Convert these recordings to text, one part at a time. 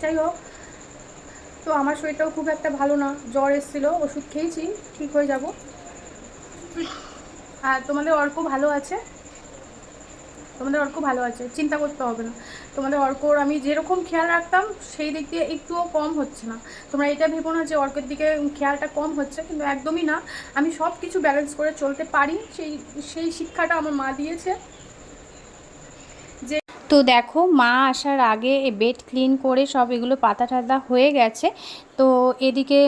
যাই হোক তো আমার শরীরটাও খুব একটা ভালো না। জ্বর এসেছিল, ওষুধ খেয়েছি, ঠিক হয়ে যাব। আর তোমাদের অর্ক ভালো আছে? তোমাদের অর্ক ভালো আছে, চিন্তা করতে হবে না। তোমাদের অর্কর আমি যেরকম খেয়াল রাখতাম, সেই দিক দিয়ে একটুও কম হচ্ছে না। তোমরা এটা ভেবো না যে অর্কের দিকে খেয়ালটা কম হচ্ছে, কিন্তু একদমই না। আমি সব কিছু ব্যালেন্স করে চলতে পারি, সেই সেই শিক্ষাটা আমার মা দিয়েছে। তো দেখো, মা আসার আগে বেড ক্লিন করে সব এগুলো পাতা টাতা হয়ে গেছে। তো এদিকে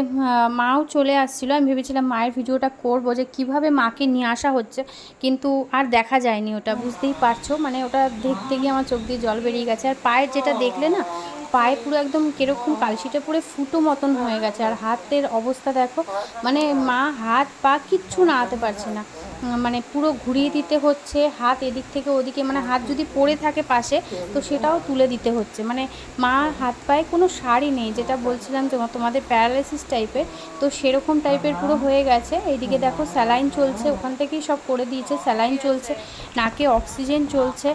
মাও চলে আসছিল। আমি ভেবেছিলাম মায়ের ভিডিওটা করব যে কীভাবে মাকে নিয়ে আসা হচ্ছে, কিন্তু আর দেখা যায়নি ওটা। বুঝতেই পারছ? মানে ওটা দেখতে গিয়ে আমার চোখ দিয়ে জল বেরিয়ে গেছে। আর পায়ের যেটা দেখলে না, পায়ে পুরো একদম কীরকম কালশিটা পুরো ফুটো মতন হয়ে গেছে। আর হাতের অবস্থা দেখো মানে মা হাত পা কিচ্ছু নাড়াতে পারছে না। মানে পুরো ঘুরিয়ে দিতে হচ্ছে, হাত এদিক থেকে ওদিকে মানে হাত যদি পড়ে থাকে পাশে, তো সেটাও তুলে দিতে হচ্ছে। মানে মা হাত পায়ে কোনো শাড়ি নেই, যেটা বলছিলাম তোমাদের প্যারালাইসিস টাইপের, তো সেরকম টাইপের পুরো হয়ে গেছে। এইদিকে দেখো স্যালাইন চলছে, ওখান থেকেই সব করে দিয়েছে, স্যালাইন চলছে, নাকে অক্সিজেন চলছে,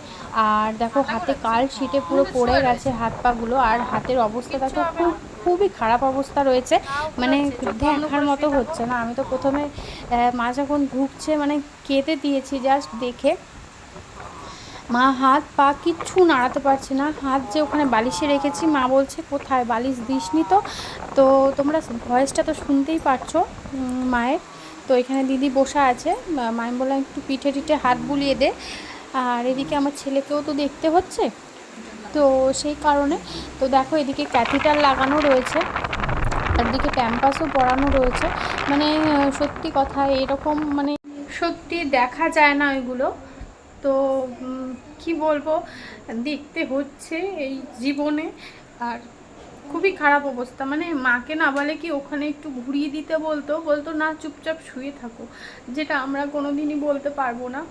আর দেখো হাতে কাল শিটে পুরো পড়ে গেছে হাত পাগুলো আর হাতের অবস্থা দেখো খুব খুবই খারাপ অবস্থা রয়েছে। মানে দেখার মতো হচ্ছে না। আমি তো প্রথমে মা যখন ঢুকছে মানে কেঁদে দিয়েছি জাস্ট দেখে। মা হাত পা কিচ্ছু নাড়াতে পারছে না। হাত যে ওখানে বালিশে রেখেছি, মা বলছে, কোথায়? বালিশ দিসনি তো? তো তোমরা ভয়েসটা তো শুনতেই পারছ মায়ের। তো এখানে দিদি বসা আছে। মায়ের বললাম, একটু পিঠে টিঠে হাত বুলিয়ে দে। আর এদিকে আমার ছেলেকেও তো দেখতে হচ্ছে। তো সেই কারণে, তো দেখো এদিকে ক্যাথিটার লাগানো রয়েছে, একদিকে ক্যাম্পাসও পড়ানো রয়েছে। মানে সত্যি কথা, এরকম মানে সত্যি দেখা যায় না ওইগুলো তো কি বলব, দেখতে হচ্ছে এই জীবনে। আর খুবই খারাপ অবস্থা। মানে মাকে না বলে কি ওখানে একটু ঘুরিয়ে দিতে বলতো? বলতো, না, চুপচাপ শুয়ে থাকো। যেটা আমরা কোনো দিনই বলতে পারব না।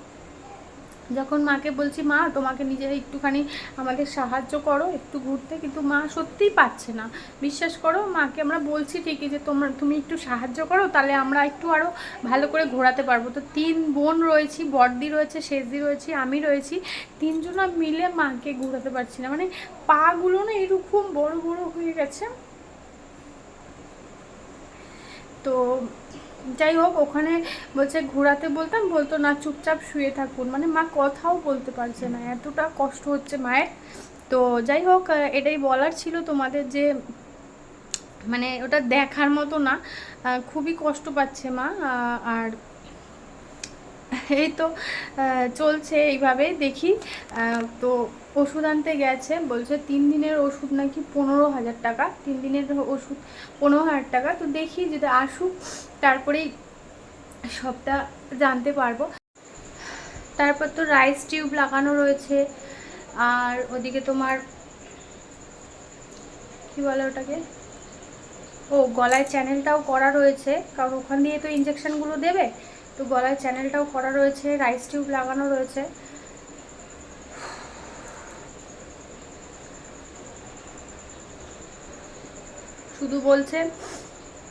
যখন মাকে বলছি, মা, তোমাকে নিজে একটুখানি আমাকে সাহায্য করো, একটু ঘুরতে। কিন্তু মা সত্যিই পাচ্ছে না। বিশ্বাস করো, মাকে আমরা বলছি ঠিকই যে, তোমরা, তুমি একটু সাহায্য করো, তাহলে আমরা একটু আরও ভালো করে ঘোরাতে পারব। তো তিন বোন রয়েছি, বড়দি রয়েছে শেষদি রয়েছি, আমি রয়েছি। তিনজনা মিলে মাকে ঘোরাতে পারছি না। মানে পাগুলো না এরকম বড় বড় হয়ে গেছে। তো যাই হোক ওখানে বলছে ঘোরাতে বলতাম, বলতো, না, চুপচাপ শুয়ে থাকুন। মানে মা কথাও বলতে পারছে না, এতটা কষ্ট হচ্ছে মায়ের। তো যাই হোক এটাই বলার ছিল তোমাদের যে মানে ওটা দেখার মতো না। খুবই কষ্ট পাচ্ছে মা আর এই তো চলছে এইভাবে দেখি। তো ওষুধ আনতে গেছে, বলছে তিন দিনের ওষুধ নাকি পনেরো হাজার টাকা। তিন দিনের ওষুধ পনেরো হাজার টাকা। তো দেখি যদি আসুক, তারপরেই সবটা জানতে পারব। তারপর তো রাইস টিউব লাগানো রয়েছে, আর ওদিকে তোমার, কি বলে ওটাকে? ও, গলায় চ্যানেলটাও করা রয়েছে। কারণ ওখান দিয়ে তো ইঞ্জেকশনগুলো দেবে। তো গলায় চ্যানেলটাও করা রয়েছে, রাইস টিউব লাগানো রয়েছে। শুধু বলছে,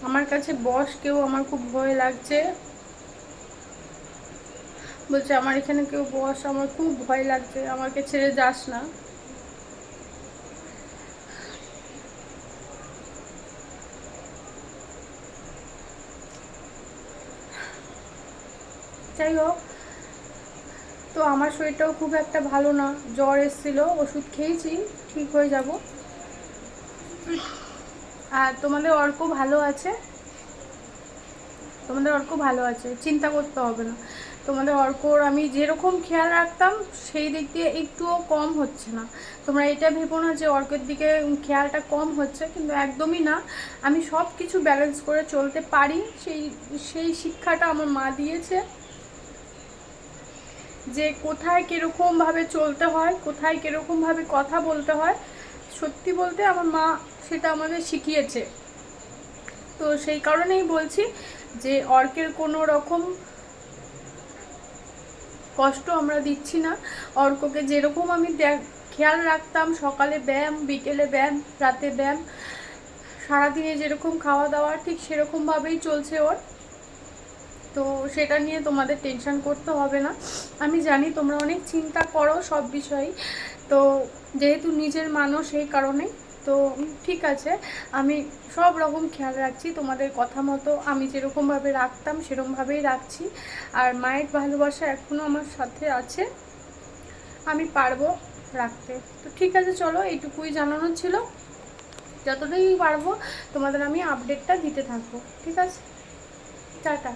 আমার কাছে বস, কেউ আমার খুব ভয় লাগছে। বলছে, আমার এখানে কেউ বস, আমার খুব ভয় লাগছে, আমাকে ছেড়ে যাস না। যাই হোক, তো আমার শরীরটাও খুব একটা ভালো না। জ্বর এসেছিল, ওষুধ খেয়েছি, ঠিক হয়ে যাব। আর তোমাদের অর্ক ভালো আছে? তোমাদের অর্ক ভালো আছে, চিন্তা করতে হবে না। তোমাদের অর্কর আমি যেরকম খেয়াল রাখতাম, সেই দিক দিয়ে একটুও কম হচ্ছে না। তোমরা এটা ভেবো না যে অর্কের দিকে খেয়ালটা কম হচ্ছে, কিন্তু একদমই না। আমি সব কিছু ব্যালেন্স করে চলতে পারি, সেই সেই শিক্ষাটা আমার মা দিয়েছে। যে কোথায় কীরকমভাবে চলতে হয়, কোথায় কীরকমভাবে কথা বলতে হয়, সত্যি বলতে আমার মা সেটা আমাদের শিখিয়েছে। তো সেই কারণেই বলছি যে অর্কের কোনো রকম কষ্ট আমরা দিচ্ছি না। অর্ককে যেরকম আমি খেয়াল রাখতাম সকালে ব্যায়াম, বিকেলে ব্যায়াম, রাতে ব্যায়াম, সারাদিনে যেরকম খাওয়া দাওয়া ঠিক সেরকমভাবেই চলছে ওর। তো সেটা নিয়ে তোমাদের টেনশন করতে হবে না। আমি জানি তোমরা অনেক চিন্তা করো সব বিষয়েই। তো যেহেতু নিজের মানুষ এই কারণেই তো ঠিক আছে, আমি সব রকম খেয়াল রাখছি তোমাদের কথা মতো। আমি যেরকমভাবে রাখতাম সেরকমভাবেই রাখছি। আর মায়ের ভালোবাসা এখনও আমার সাথে আছে। আমি পারব রাখতে। তো ঠিক আছে, চলো, এইটুকুই জানানো ছিল। যতটাই পারব তোমাদের আমি আপডেটটা দিতে থাকব। ঠিক আছে? টাটা।